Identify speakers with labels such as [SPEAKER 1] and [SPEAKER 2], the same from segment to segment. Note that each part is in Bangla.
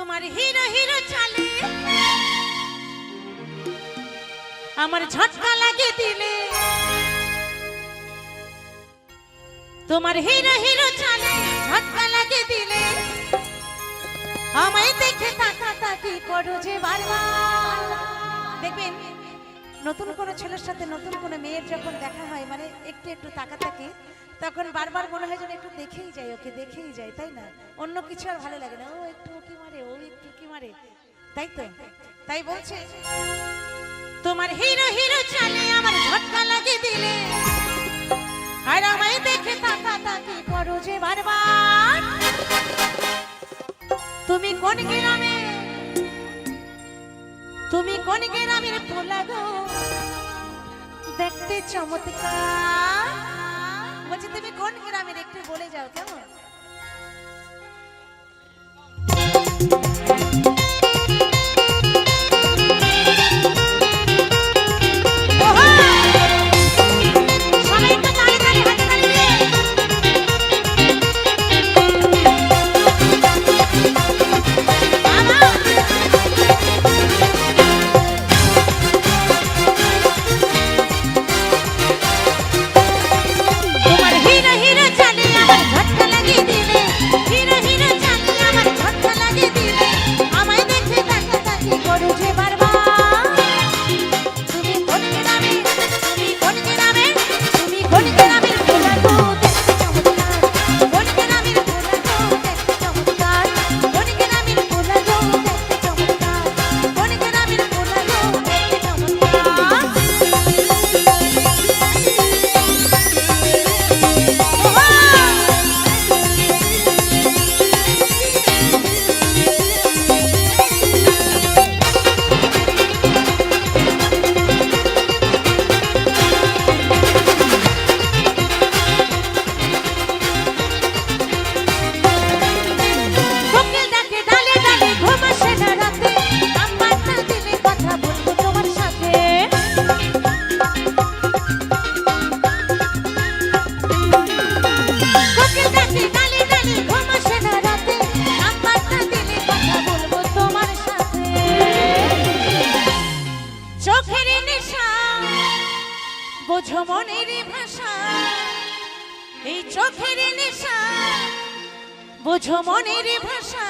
[SPEAKER 1] তোমার হিরো হিরো চালে। আমার ঝটকা লাগে দিলে। তোমার হিরো হিরো চালে ঝটকা লাগে দিলে। আমায় দেখে তাকা তাকি করো যে বারবার। দেখবেন, নতুন কোনো ছেলের সাথে নতুন কোনো মেয়ের যখন দেখা হয় মানে একটু একটু তাকাতাকি, তখন বারবার মনে হয় যেন একটু দেখেই যায়, ওকে দেখেই যায়, তাই না? অন্য কিছু আর ভালো লাগে না। ও একটু কি মারে ও একটু কি মারে তাই তো? তাই বলছে? তোমার হিরো হিরো চালে আমার ঝটকা লাগে দিলে। আর আমায় দেখে তাকা তাকি করো যে বারবার। তুমি কোন গ্রামে? তুমি কোন গ্রামের পোলা গো? দেখতে চমৎকার। বলছি, তুমি কোন গ্রামের একটু বলে যাও কেমন? চোখের নেশা, বোঝো মনের ভাষা।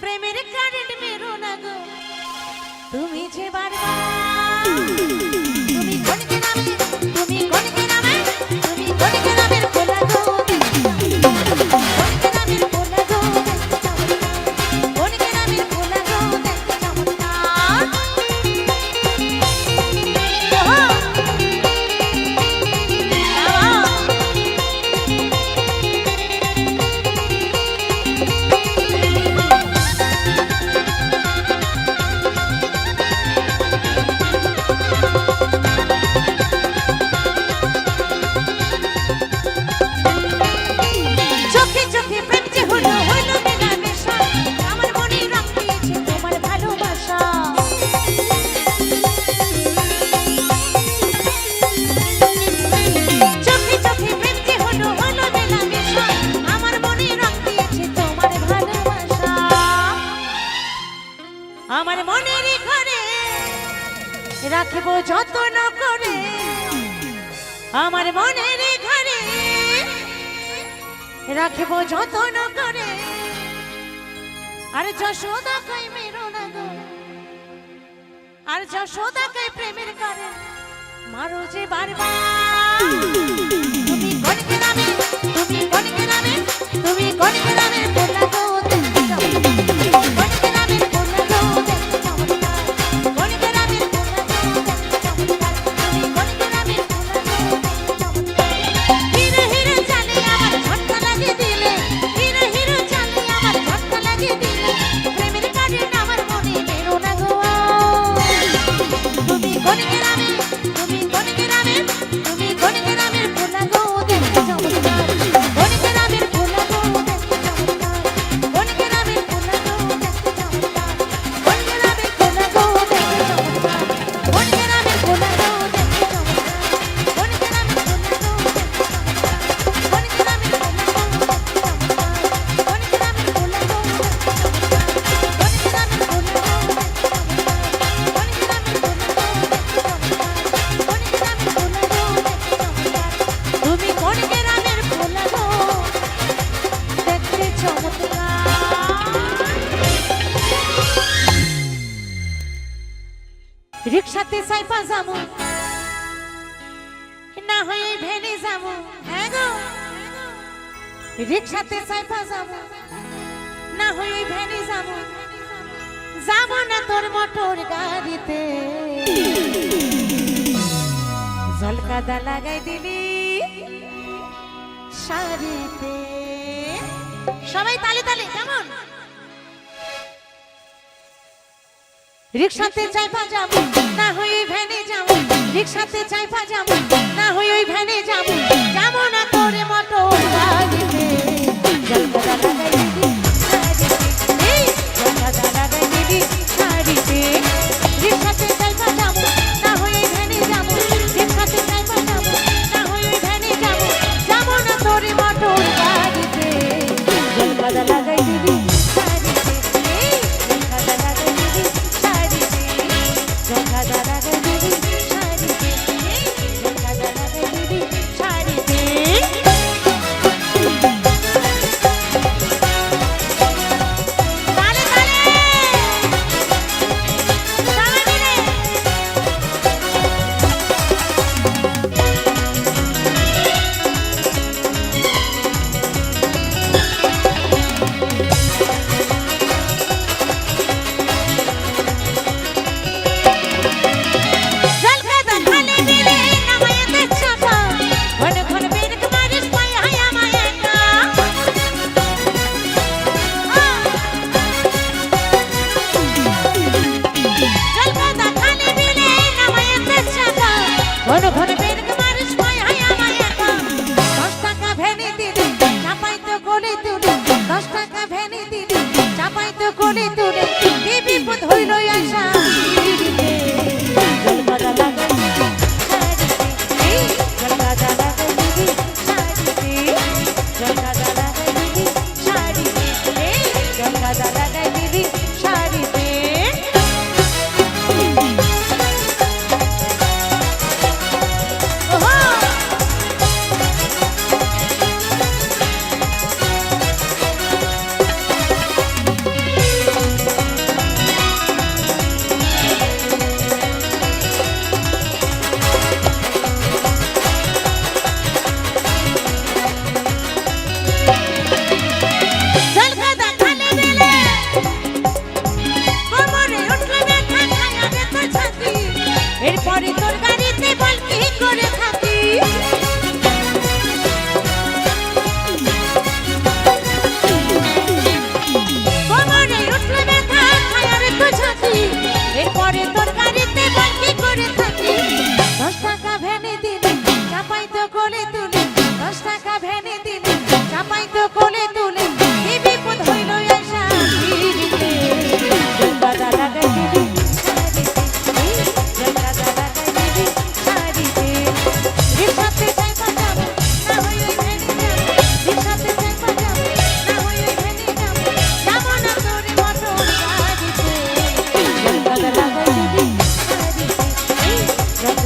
[SPEAKER 1] প্রেমের কারেন্ট মেরো না গো, তুমি যে বারবার, তুমি কোন গ্রামে রাখব যতন করে। আমার মনের ঘরে রাখব যতন করে। আর যশোদা কই মেরো না গো। আর যশোদা কই প্রেমের করে। মারো যে বারবার। রিক্সাতে সাইপা যাব না হয়ে ভেনে যাব হ্যাঁ গো। রিক্সাতে সাইপা যাব না হয়ে ভেনে যাব যাব না তোর মোটর গাড়িতে। জলকাদা লাগাই দিলি সারিতে সবাই তালে তালে, কেমন? রিক্সাতে চাইপা যাব না হয়ে ভ্যানে যাব। রিক্সাতে চাই পাজামো না হয়ে ওই ভ্যানে যাব।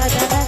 [SPEAKER 1] da da da